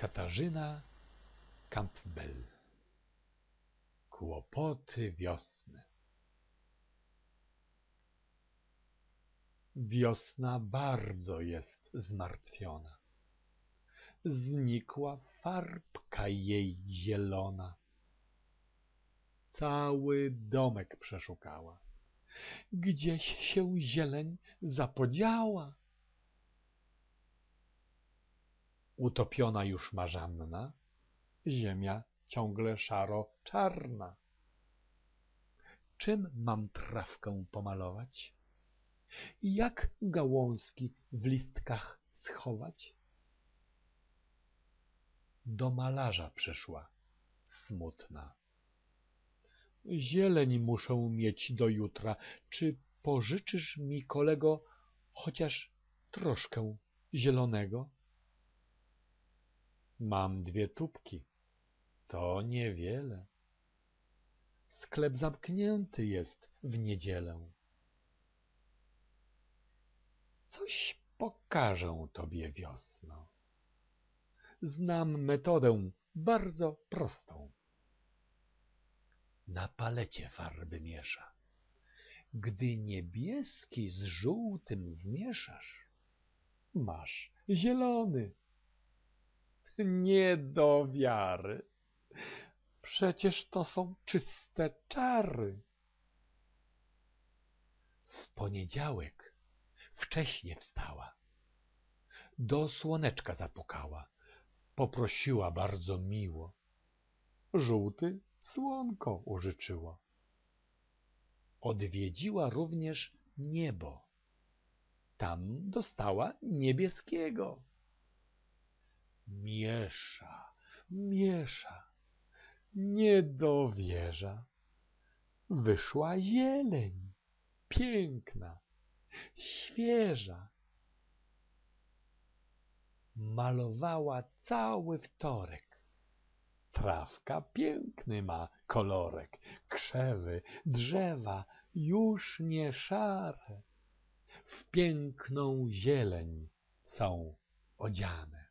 Katarzyna Campbell Kłopoty wiosny Wiosna bardzo jest zmartwiona. Znikła farbka jej zielona. Cały domek przeszukała. Gdzieś się zieleń zapodziała. Utopiona już marzanna, ziemia ciągle szaro-czarna. Czym mam trawkę pomalować? Jak gałązki w listkach schować? Do malarza przyszła, smutna. Zieleń muszę mieć do jutra. Czy pożyczysz mi, kolego, chociaż troszkę zielonego? Mam dwie tubki. To niewiele. Sklep zamknięty jest w niedzielę. Coś pokażę tobie wiosno. Znam metodę bardzo prostą. Na palecie farby miesza. Gdy niebieski z żółtym zmieszasz, masz zielony. Nie do wiary. Przecież to są czyste czary. W poniedziałek wcześnie wstała. Do słoneczka zapukała. Poprosiła bardzo miło. Żółty słonko użyczyło. Odwiedziła również niebo. Tam dostała niebieskiego. Miesza, miesza, nie dowierza. Wyszła zieleń, piękna, świeża. Malowała cały wtorek. Trawka piękny ma kolorek, krzewy, drzewa już nie szare, w piękną zieleń są odziane.